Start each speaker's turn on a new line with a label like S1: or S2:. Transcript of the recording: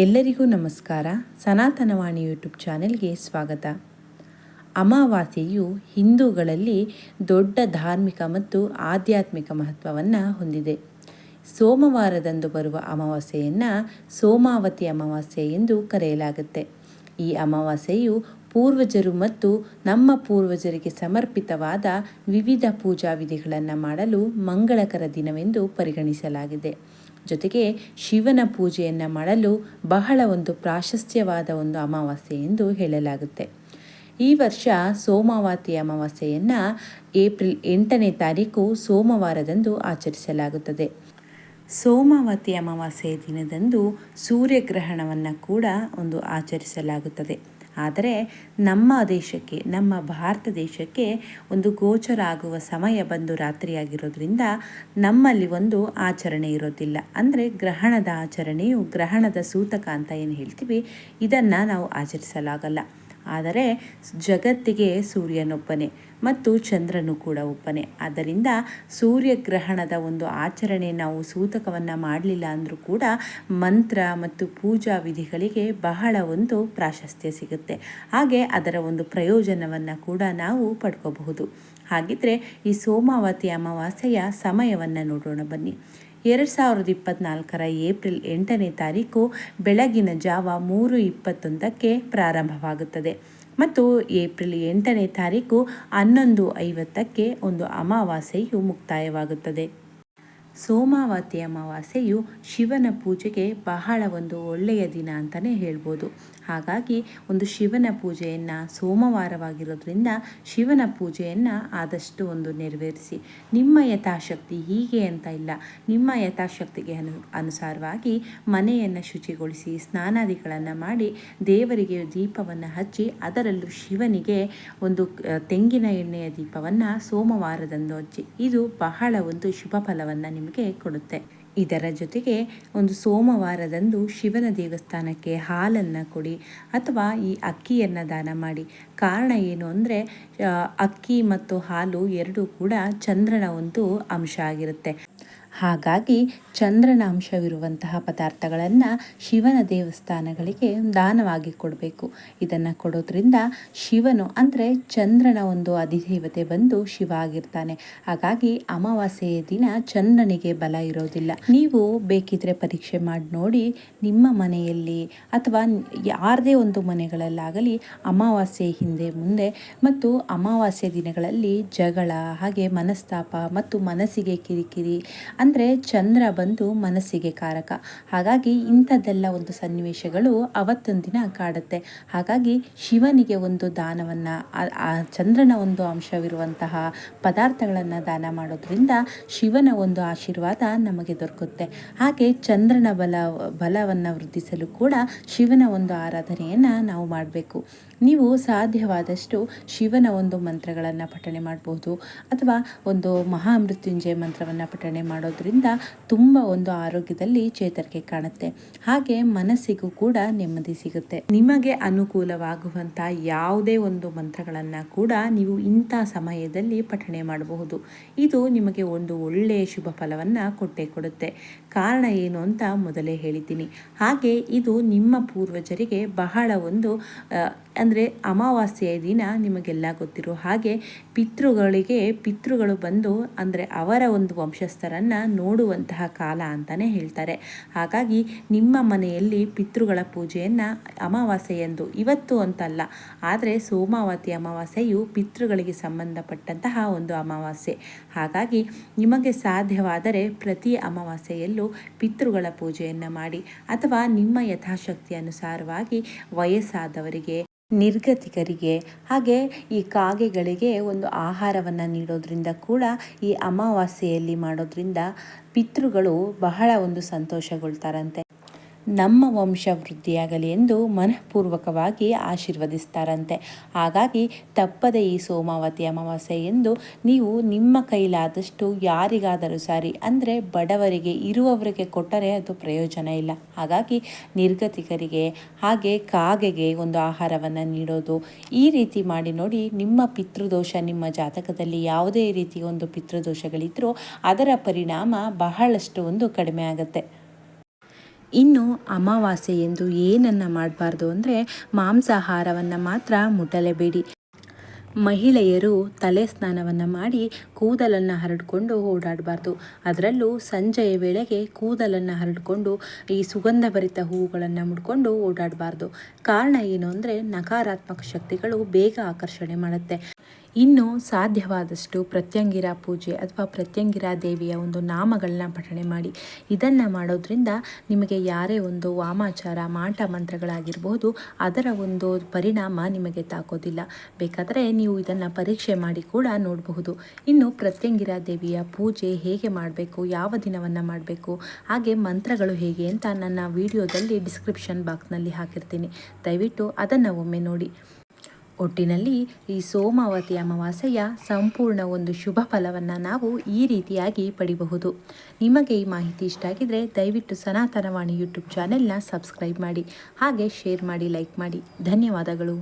S1: ಎಲ್ಲರಿಗೂ ನಮಸ್ಕಾರ. ಸನಾತನವಾಣಿ ಯೂಟ್ಯೂಬ್ ಚಾನೆಲ್ಗೆ ಸ್ವಾಗತ. ಅಮಾವಾಸ್ಯೆಯು ಹಿಂದೂಗಳಲ್ಲಿ ದೊಡ್ಡ ಧಾರ್ಮಿಕ ಮತ್ತು ಆಧ್ಯಾತ್ಮಿಕ ಮಹತ್ವವನ್ನು ಹೊಂದಿದೆ. ಸೋಮವಾರದಂದು ಬರುವ ಅಮಾವಾಸ್ಯೆಯನ್ನು ಸೋಮಾವತಿ ಅಮಾವಾಸ್ಯೆ ಎಂದು ಕರೆಯಲಾಗುತ್ತೆ. ಈ ಅಮಾವಾಸ್ಯೆಯು ಪೂರ್ವಜರು ಮತ್ತು ನಮ್ಮ ಪೂರ್ವಜರಿಗೆ ಸಮರ್ಪಿತವಾದ ವಿವಿಧ ಪೂಜಾ ವಿಧಿಗಳನ್ನು ಮಾಡಲು ಮಂಗಳಕರ ದಿನವೆಂದು ಪರಿಗಣಿಸಲಾಗಿದೆ. ಜೊತೆಗೆ ಶಿವನ ಪೂಜೆಯನ್ನು ಮಾಡಲು ಬಹಳ ಒಂದು ಪ್ರಾಶಸ್ತ್ಯವಾದ ಒಂದು ಅಮಾವಾಸ್ಯೆ ಎಂದು ಹೇಳಲಾಗುತ್ತೆ. ಈ ವರ್ಷ ಸೋಮವಾತಿ ಅಮಾವಾಸ್ಯೆಯನ್ನು ಏಪ್ರಿಲ್ ಎಂಟನೇ ತಾರೀಕು ಸೋಮವಾರದಂದು ಆಚರಿಸಲಾಗುತ್ತದೆ. ಸೋಮವತಿ ಅಮಾವಾಸ್ಯೆಯ ದಿನದಂದು ಸೂರ್ಯಗ್ರಹಣವನ್ನು ಕೂಡ ಒಂದು ಆಚರಿಸಲಾಗುತ್ತದೆ. ಆದರೆ ನಮ್ಮ ದೇಶಕ್ಕೆ, ನಮ್ಮ ಭಾರತ ದೇಶಕ್ಕೆ ಒಂದು ಗೋಚರ ಆಗುವ ಸಮಯ ಬಂದು ರಾತ್ರಿಯಾಗಿರೋದ್ರಿಂದ ನಮ್ಮಲ್ಲಿ ಒಂದು ಆಚರಣೆ ಇರೋದಿಲ್ಲ. ಅಂದರೆ ಗ್ರಹಣದ ಆಚರಣೆಯು ಗ್ರಹಣದ ಸೂತಕ ಅಂತ ಏನು ಹೇಳ್ತೀವಿ, ಇದನ್ನು ನಾವು ಆಚರಿಸಲಾಗಲ್ಲ. ಆದರೆ ಜಗತ್ತಿಗೆ ಸೂರ್ಯನೊಬ್ಬನೇ ಮತ್ತು ಚಂದ್ರನು ಕೂಡ ಒಬ್ಬನೇ. ಆದ್ದರಿಂದ ಸೂರ್ಯಗ್ರಹಣದ ಒಂದು ಆಚರಣೆ ನಾವು ಸೂತಕವನ್ನು ಮಾಡಲಿಲ್ಲ ಅಂದರೂ ಕೂಡ ಮಂತ್ರ ಮತ್ತು ಪೂಜಾ ವಿಧಿಗಳಿಗೆ ಬಹಳ ಒಂದು ಪ್ರಾಶಸ್ತ್ಯ ಸಿಗುತ್ತೆ. ಹಾಗೆ ಅದರ ಒಂದು ಪ್ರಯೋಜನವನ್ನು ಕೂಡ ನಾವು ಪಡ್ಕೋಬಹುದು. ಹಾಗಿದ್ರೆ ಈ ಸೋಮಾವತಿ ಅಮಾವಾಸ್ಯೆಯ ಸಮಯವನ್ನು ನೋಡೋಣ ಬನ್ನಿ. ಎರಡು ಸಾವಿರದ ಇಪ್ಪತ್ತ್ನಾಲ್ಕರ ಏಪ್ರಿಲ್ ಎಂಟನೇ ತಾರೀಕು ಬೆಳಗಿನ ಜಾವ ಮೂರು ಇಪ್ಪತ್ತೊಂದಕ್ಕೆ ಪ್ರಾರಂಭವಾಗುತ್ತದೆ. ಮತ್ತು ಏಪ್ರಿಲ್ ಎಂಟನೇ ತಾರೀಕು ಹನ್ನೊಂದು ಐವತ್ತಕ್ಕೆ ಒಂದು ಅಮಾವಾಸ್ಯೆಯು ಮುಕ್ತಾಯವಾಗುತ್ತದೆ. ಸೋಮಾವತಿ ಅಮಾವಾಸ್ಯೆಯು ಶಿವನ ಪೂಜೆಗೆ ಬಹಳ ಒಂದು ಒಳ್ಳೆಯ ದಿನ ಅಂತಲೇ ಹೇಳ್ಬೋದು. ಹಾಗಾಗಿ ಒಂದು ಶಿವನ ಪೂಜೆಯನ್ನು ಸೋಮವಾರವಾಗಿರೋದ್ರಿಂದ ಶಿವನ ಪೂಜೆಯನ್ನು ಆದಷ್ಟು ಒಂದು ನೆರವೇರಿಸಿ. ನಿಮ್ಮ ಯಥಾಶಕ್ತಿ ಹೀಗೆ ಅಂತ ಇಲ್ಲ. ನಿಮ್ಮ ಯಥಾಶಕ್ತಿಗೆ ಅನು, ಅನುಸಾರವಾಗಿ ಮನೆಯನ್ನು ಶುಚಿಗೊಳಿಸಿ ಸ್ನಾನಾದಿಗಳನ್ನು ಮಾಡಿ ದೇವರಿಗೆ ದೀಪವನ್ನು ಹಚ್ಚಿ ಅದರಲ್ಲೂ ಶಿವನಿಗೆ ಒಂದು ತೆಂಗಿನ ಎಣ್ಣೆಯ ದೀಪವನ್ನು ಸೋಮವಾರದಂದು ಹಚ್ಚಿ. ಇದು ಬಹಳ ಒಂದು ಶುಭ ಫಲವನ್ನು ನಿಮಗೆ ಕೊಡುತ್ತೆ. ಇದರ ಜೊತೆಗೆ ಒಂದು ಸೋಮವಾರದಂದು ಶಿವನ ದೇವಸ್ಥಾನಕ್ಕೆ ಹಾಲನ್ನು ಕೊಡಿ ಅಥವಾ ಈ ಅಕ್ಕಿಯನ್ನು ದಾನ ಮಾಡಿ. ಕಾರಣ ಏನು ಅಂದರೆ ಅಕ್ಕಿ ಮತ್ತು ಹಾಲು ಎರಡೂ ಕೂಡ ಚಂದ್ರನ ಒಂದು ಅಂಶ ಆಗಿರುತ್ತೆ. ಹಾಗಾಗಿ ಚಂದ್ರನ ಅಂಶವಿರುವಂತಹ ಪದಾರ್ಥಗಳನ್ನು ಶಿವನ ದೇವಸ್ಥಾನಗಳಿಗೆ ದಾನವಾಗಿ ಕೊಡಬೇಕು. ಇದನ್ನು ಕೊಡೋದ್ರಿಂದ ಶಿವನು ಅಂದರೆ ಚಂದ್ರನ ಒಂದು ಅಧಿದೇವತೆ ಬಂದು ಶಿವ ಆಗಿರ್ತಾನೆ. ಹಾಗಾಗಿ ಅಮಾವಾಸ್ಯೆಯ ದಿನ ಚಂದ್ರನಿಗೆ ಬಲ ಇರೋದಿಲ್ಲ. ನೀವು ಬೇಕಿದ್ರೆ ಪರೀಕ್ಷೆ ಮಾಡಿ ನೋಡಿ ನಿಮ್ಮ ಮನೆಯಲ್ಲಿ ಅಥವಾ ಯಾರದೇ ಒಂದು ಮನೆಗಳಲ್ಲಾಗಲಿ ಅಮಾವಾಸ್ಯೆ ಹಿಂದೆ ಮುಂದೆ ಮತ್ತು ಅಮಾವಾಸ್ಯೆ ದಿನಗಳಲ್ಲಿ ಜಗಳ ಹಾಗೆ ಮನಸ್ತಾಪ ಮತ್ತು ಮನಸ್ಸಿಗೆ ಕಿರಿಕಿರಿ ಅಂದರೆ ಚಂದ್ರ ಬಂದು ಮನಸ್ಸಿಗೆ ಕಾರಕ. ಹಾಗಾಗಿ ಇಂಥದ್ದೆಲ್ಲ ಒಂದು ಸನ್ನಿವೇಶಗಳು ಅವತ್ತೊಂದು ದಿನ ಕಾಡುತ್ತೆ. ಹಾಗಾಗಿ ಶಿವನಿಗೆ ಒಂದು ದಾನವನ್ನು, ಆ ಚಂದ್ರನ ಒಂದು ಅಂಶವಿರುವಂತಹ ಪದಾರ್ಥಗಳನ್ನು ದಾನ ಮಾಡೋದ್ರಿಂದ ಶಿವನ ಒಂದು ಆಶೀರ್ವಾದ ನಮಗೆ ದೊರಕುತ್ತೆ. ಹಾಗೆ ಚಂದ್ರನ ಬಲ, ಬಲವನ್ನು ವೃದ್ಧಿಸಲು ಕೂಡ ಶಿವನ ಒಂದು ಆರಾಧನೆಯನ್ನು ನಾವು ಮಾಡಬೇಕು. ನೀವು ಸಾಧ್ಯವಾದಷ್ಟು ಶಿವನ ಒಂದು ಮಂತ್ರಗಳನ್ನು ಪಠಣೆ ಮಾಡಬಹುದು ಅಥವಾ ಒಂದು ಮಹಾಮೃತ್ಯುಂಜಯ ಮಂತ್ರವನ್ನು ಪಠನೆ ಮಾಡೋದ್ರಿಂದ ತುಂಬ ಒಂದು ಆರೋಗ್ಯದಲ್ಲಿ ಚೇತರಿಕೆ ಕಾಣುತ್ತೆ. ಹಾಗೆ ಮನಸ್ಸಿಗೂ ಕೂಡ ನೆಮ್ಮದಿ ಸಿಗುತ್ತೆ. ನಿಮಗೆ ಅನುಕೂಲವಾಗುವಂಥ ಯಾವುದೇ ಒಂದು ಮಂತ್ರಗಳನ್ನು ಕೂಡ ನೀವು ಇಂಥ ಸಮಯದಲ್ಲಿ ಪಠಣೆ ಮಾಡಬಹುದು. ಇದು ನಿಮಗೆ ಒಂದು ಒಳ್ಳೆಯ ಶುಭ ಫಲವನ್ನು ಕೊಟ್ಟೇ ಕೊಡುತ್ತೆ. ಕಾರಣ ಏನು ಅಂತ ಮೊದಲೇ ಹೇಳಿದ್ದೀನಿ. ಹಾಗೆ ಇದು ನಿಮ್ಮ ಪೂರ್ವಜರಿಗೆ ಬಹಳ ಒಂದು ಅಂದರೆ ಅಮಾವಾಸ್ಯೆಯ ದಿನ ನಿಮಗೆಲ್ಲ ಗೊತ್ತಿರೋ ಹಾಗೆ ಪಿತೃಗಳಿಗೆ, ಪಿತೃಗಳು ಬಂದು ಅಂದರೆ ಅವರ ಒಂದು ವಂಶಸ್ಥರನ್ನು ನೋಡುವಂತಹ ಕಾಲ ಅಂತಲೇ ಹೇಳ್ತಾರೆ. ಹಾಗಾಗಿ ನಿಮ್ಮ ಮನೆಯಲ್ಲಿ ಪಿತೃಗಳ ಪೂಜೆಯನ್ನು ಅಮಾವಾಸ್ಯೆಯಂದು ಇವತ್ತು ಅಂತಲ್ಲ, ಆದರೆ ಸೋಮಾವತಿ ಅಮಾವಾಸ್ಯೆಯು ಪಿತೃಗಳಿಗೆ ಸಂಬಂಧಪಟ್ಟಂತಹ ಒಂದು ಅಮಾವಾಸ್ಯೆ. ಹಾಗಾಗಿ ನಿಮಗೆ ಸಾಧ್ಯವಾದರೆ ಪ್ರತಿ ಅಮಾವಾಸ್ಯೆಯಲ್ಲೂ ಪಿತೃಗಳ ಪೂಜೆಯನ್ನು ಮಾಡಿ, ಅಥವಾ ನಿಮ್ಮ ಯಥಾಶಕ್ತಿ ಅನುಸಾರವಾಗಿ ವಯಸ್ಸಾದವರಿಗೆ ನಿರ್ಗತಿಕರಿಗೆ, ಹಾಗೆ ಈ ಕಾಗೆಗಳಿಗೆ ಒಂದು ಆಹಾರವನ್ನು ನೀಡೋದ್ರಿಂದ ಕೂಡ ಈ ಅಮಾವಾಸ್ಯೆಯಲ್ಲಿ ಮಾಡೋದ್ರಿಂದ ಪಿತೃಗಳು ಬಹಳ ಒಂದು ಸಂತೋಷಗೊಳ್ತಾರಂತೆ. ನಮ್ಮ ವಂಶ ವೃದ್ಧಿಯಾಗಲಿ ಎಂದು ಮನಃಪೂರ್ವಕವಾಗಿ ಆಶೀರ್ವದಿಸ್ತಾರಂತೆ. ಹಾಗಾಗಿ ತಪ್ಪದೆ ಈ ಸೋಮಾವತಿ ಅಮಾವಾಸ್ಯೆ ಎಂದು ನೀವು ನಿಮ್ಮ ಕೈಲಾದಷ್ಟು ಯಾರಿಗಾದರೂ ಸಾರಿ ಅಂದರೆ ಬಡವರಿಗೆ, ಇರುವವರಿಗೆ ಕೊಟ್ಟರೆ ಅದು ಪ್ರಯೋಜನ ಇಲ್ಲ. ಹಾಗಾಗಿ ನಿರ್ಗತಿಕರಿಗೆ ಹಾಗೆ ಕಾಗೆಗೆ ಒಂದು ಆಹಾರವನ್ನು ನೀಡೋದು, ಈ ರೀತಿ ಮಾಡಿ ನೋಡಿ ನಿಮ್ಮ ಪಿತೃದೋಷ, ನಿಮ್ಮ ಜಾತಕದಲ್ಲಿ ಯಾವುದೇ ರೀತಿ ಒಂದು ಪಿತೃದೋಷಗಳಿದ್ದರೂ ಅದರ ಪರಿಣಾಮ ಬಹಳಷ್ಟು ಒಂದು ಕಡಿಮೆ ಆಗುತ್ತೆ. ಇನ್ನು ಅಮಾವಾಸ್ಯೆ ಎಂದು ಏನನ್ನು ಮಾಡಬಾರ್ದು ಅಂದರೆ ಮಾಂಸಾಹಾರವನ್ನು ಮಾತ್ರ ಮುಟ್ಟಲೇಬೇಡಿ. ಮಹಿಳೆಯರು ತಲೆ ಸ್ನಾನವನ್ನು ಮಾಡಿ ಕೂದಲನ್ನು ಹರಡಿಕೊಂಡು ಓಡಾಡಬಾರ್ದು. ಅದರಲ್ಲೂ ಸಂಜೆಯ ವೇಳೆಗೆ ಕೂದಲನ್ನು ಹರಡಿಕೊಂಡು ಈ ಸುಗಂಧಭರಿತ ಹೂವುಗಳನ್ನು ಮುಡ್ಕೊಂಡು ಓಡಾಡಬಾರ್ದು. ಕಾರಣ ಏನು ಅಂದರೆ ನಕಾರಾತ್ಮಕ ಶಕ್ತಿಗಳು ಬೇಗ ಆಕರ್ಷಣೆ ಮಾಡುತ್ತೆ. ಇನ್ನು ಸಾಧ್ಯವಾದಷ್ಟು ಪ್ರತ್ಯಂಗಿರ ಪೂಜೆ ಅಥವಾ ಪ್ರತ್ಯಂಗಿರ ದೇವಿಯ ಒಂದು ನಾಮಗಳನ್ನ ಪಠಣೆ ಮಾಡಿ. ಇದನ್ನು ಮಾಡೋದ್ರಿಂದ ನಿಮಗೆ ಯಾರೇ ಒಂದು ವಾಮಾಚಾರ, ಮಾಟ ಮಂತ್ರಗಳಾಗಿರ್ಬೋದು, ಅದರ ಒಂದು ಪರಿಣಾಮ ನಿಮಗೆ ತಾಕೋದಿಲ್ಲ. ಬೇಕಾದರೆ ನೀವು ಇದನ್ನು ಪರೀಕ್ಷೆ ಮಾಡಿ ಕೂಡ ನೋಡಬಹುದು. ಇನ್ನು ಪ್ರತ್ಯಂಗಿರ ದೇವಿಯ ಪೂಜೆ ಹೇಗೆ ಮಾಡಬೇಕು, ಯಾವ ದಿನವನ್ನು ಮಾಡಬೇಕು, ಹಾಗೆ ಮಂತ್ರಗಳು ಹೇಗೆ ಅಂತ ನನ್ನ ವಿಡಿಯೋದಲ್ಲಿ ಡಿಸ್ಕ್ರಿಪ್ಷನ್ ಬಾಕ್ಸ್ನಲ್ಲಿ ಹಾಕಿರ್ತೀನಿ. ದಯವಿಟ್ಟು ಅದನ್ನು ಒಮ್ಮೆ ನೋಡಿ. ಒಟ್ಟಿನಲ್ಲಿ ಈ ಸೋಮಾವತಿ ಅಮಾವಾಸ್ಯೆಯ ಸಂಪೂರ್ಣ ಒಂದು ಶುಭ ಫಲವನ್ನು ನಾವು ಈ ರೀತಿಯಾಗಿ ಪಡಿಬಹುದು. ನಿಮಗೆ ಈ ಮಾಹಿತಿ ಇಷ್ಟ ಆಗಿದ್ದರೆ ದಯವಿಟ್ಟು ಸನಾತನವಾಣಿ ಯೂಟ್ಯೂಬ್ ಚಾನೆಲ್ನ ಸಬ್ಸ್ಕ್ರೈಬ್ ಮಾಡಿ, ಹಾಗೆ ಶೇರ್ ಮಾಡಿ, ಲೈಕ್ ಮಾಡಿ. ಧನ್ಯವಾದಗಳು.